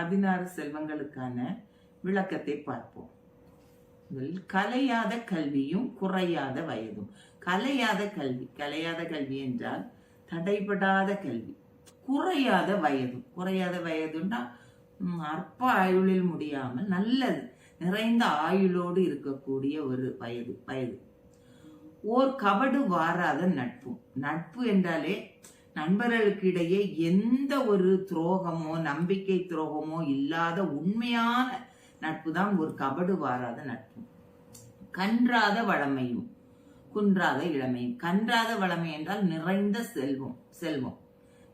பதினாறு செல்வங்களுக்கான விளக்கத்தை பார்ப்போம். கலையாத கல்வியும் குறையாத வயதும். கலையாத கல்வி கலையாத கல்வி என்றால் தடைபடாத கல்வி. குறையாத வயதும் குறையாத வயதுன்னா அற்ப ஆயுளில் முடியாமல் நல்லது நிறைந்த ஆயுளோடு இருக்கக்கூடிய ஒரு வயது வயது. ஓர் கபடு வாராத நட்பும் நட்பு என்றாலே நண்பர்களுக்கு இடையே எந்த ஒரு துரோகமோ நம்பிக்கை துரோகமோ இல்லாத உண்மையான நட்பு தான் ஒரு கபடு வாராத நட்பு. கன்றாத வளமையும் குன்றாத இளமையும். கன்றாத வளமை என்றால் நிறைந்த செல்வம் செல்வம்.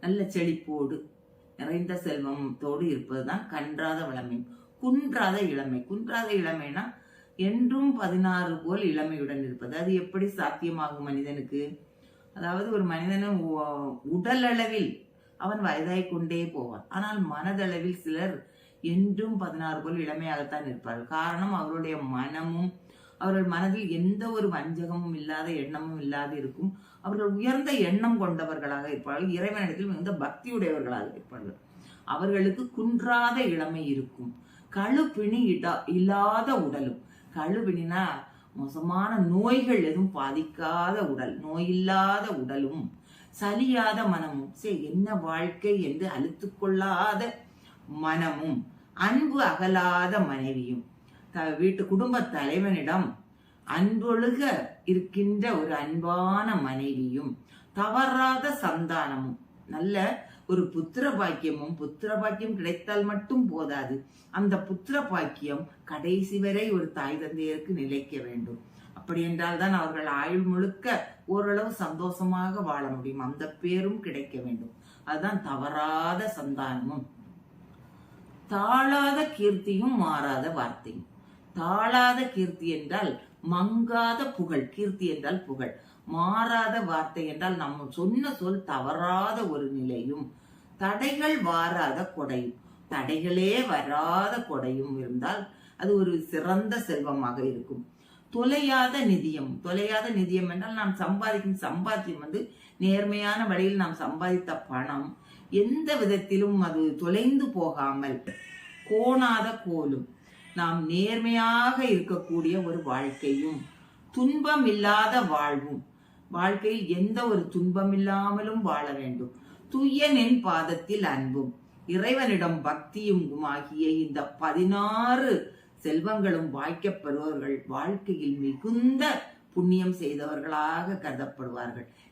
நல்ல செழிப்போடு நிறைந்த செல்வத்தோடு இருப்பதுதான் கன்றாத வளமையும் குன்றாத இளமை. குன்றாத இளமைனா என்றும் பதினாறு போல் இளமையுடன் இருப்பது. அது எப்படி சாத்தியமாகும் மனிதனுக்கு? அதாவது ஒரு மனிதனும் உடல் அளவில் அவன் வயதாய் கொண்டே போவான். ஆனால் மனதளவில் சிலர் என்றும் பதினாறு போல் இளமையாகத்தான் இருப்பார்கள். காரணம் அவருடைய மனமும் அவர்கள் மனதில் எந்த ஒரு வஞ்சகமும் இல்லாத எண்ணமும் இல்லாது இருக்கும். அவர்கள் உயர்ந்த எண்ணம் கொண்டவர்களாக இருப்பார்கள். இறைவனிடத்தில் மிகுந்த பக்தியுடையவர்களாக இருப்பார்கள். அவர்களுக்கு குன்றாத இளமை இருக்கும். கழுப்பிணி இடா இல்லாத உடலும். கழுப்பிணினா மோசமான நோய்கள் எதுவும் பாதிக்காத உடல் நோயில்லாத உடலும் சலியாத மனமும் சே என்ன வாழ்க்கை என்று அழுத்து கொள்ளாத மனமும் அன்பு அகலாத மனைவியும் த- வீட்டு குடும்ப தலைவனிடம் அன்பொழுக இருக்கின்ற ஒரு அன்பான மனைவியும் தவறாத சந்தானமும் நல்ல ஒரு புத்திர பாக்கியமும் புத்திர பாக்கியம் கிடைத்தால் மட்டும் போதாது. அந்த புத்திர பாக்கியம் கடைசி வரை ஒரு தாய் தந்தையருக்கு நிலைக்க வேண்டும். அப்படி என்றால் தான் அவர்கள் ஆயுள் முழுக்க ஓரளவு சந்தோஷமாக வாழ முடியும். அந்த பேரும் கிடைக்க வேண்டும். அதுதான் தவறாத சந்தானமும் தாழாத கீர்த்தியும் மாறாத வார்த்தையும். தாழாத கீர்த்தி என்றால் மங்காத புகழ். கீர்த்தி என்றால் புகழ். மாறாத வார்த்தை என்றால் நம்ம சொன்ன சொல் தவறாத ஒரு நிலையும். தடைகள் வாராத கொடையும். தடைகளே வராத கொடையும் இருந்தால் அது ஒரு சிறந்த செல்வமாக இருக்கும். தொலையாத நிதியம். தொலையாத நிதியம் என்றால் நாம் சம்பாதிக்கும் சம்பாத்தியம் வந்து நேர்மையான வழியில் நாம் சம்பாதித்த பணம். எந்த விதத்திலும் அது தொலைந்து போகாமல் கோணாத கோலும். நாம் நேர்மையாக இருக்கக்கூடிய ஒரு வாழ்க்கையும் துன்பம் இல்லாத வாழ்வும் வாழ்க்கையில் எந்த ஒரு துன்பம் இல்லாமலும் வாழ வேண்டும். துய்யனின் பாதத்தில் அன்பும் இறைவனிடம் பக்தியும் ஆகிய இந்த பதினாறு செல்வங்களும் வாய்க்கப்படுபவர்கள் வாழ்க்கையில் மிகுந்த புண்ணியம் செய்தவர்களாக கருதப்படுவார்கள்.